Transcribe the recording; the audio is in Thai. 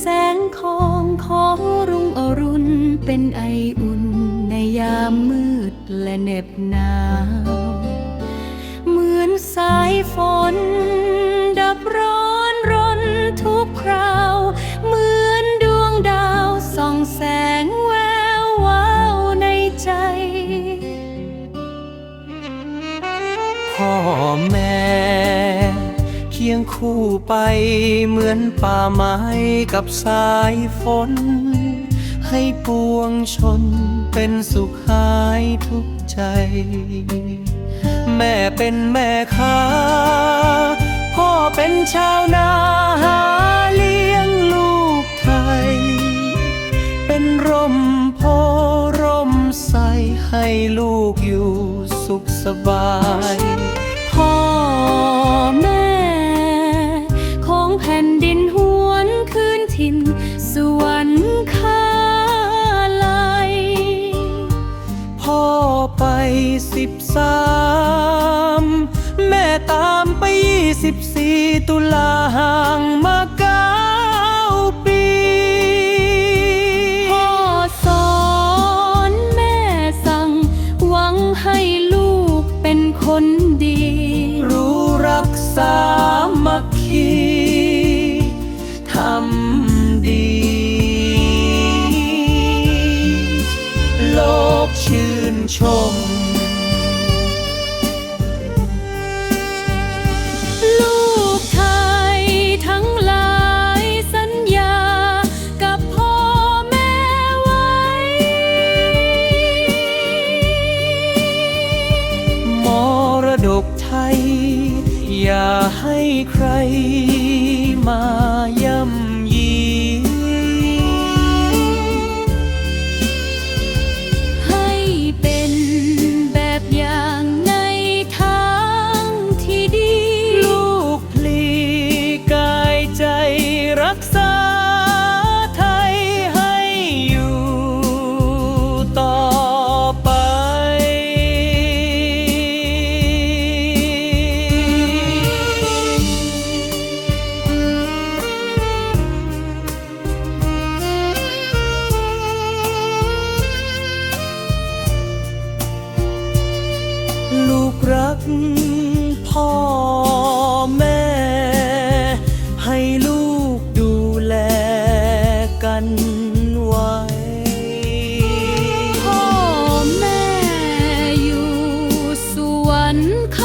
แสงของขอรุ่งอรุณ เป็นไออุ่นในยามมืดและเหน็บหนาว เหมือนสายฝน ดับร้อนรนทุกคราว เหมือนดวงดาวส่องแสงแวววาวในใจ พ่อแม่ คียงคู่ไปเหมือนป่าไม้กับสายฝน ให้ปวงชนเป็นสุขหายทุกใจ แม่เป็นแม่ค้า พ่อเป็นชาวนาหาเลี้ยงลูกไทย เป็นร่มโพร่มใสให้ลูกอยู่สุขสบาย บสามแม่ตามไปยี่สิบสี่ตุลาห่างมาเก้าปีพ่อสอนแม่สั่ง หวังให้ลูกเป็นคนดี รู้รักสา นุกไทย อย่าให้ใคร นไว้พ่อแม่อยู่สวรรค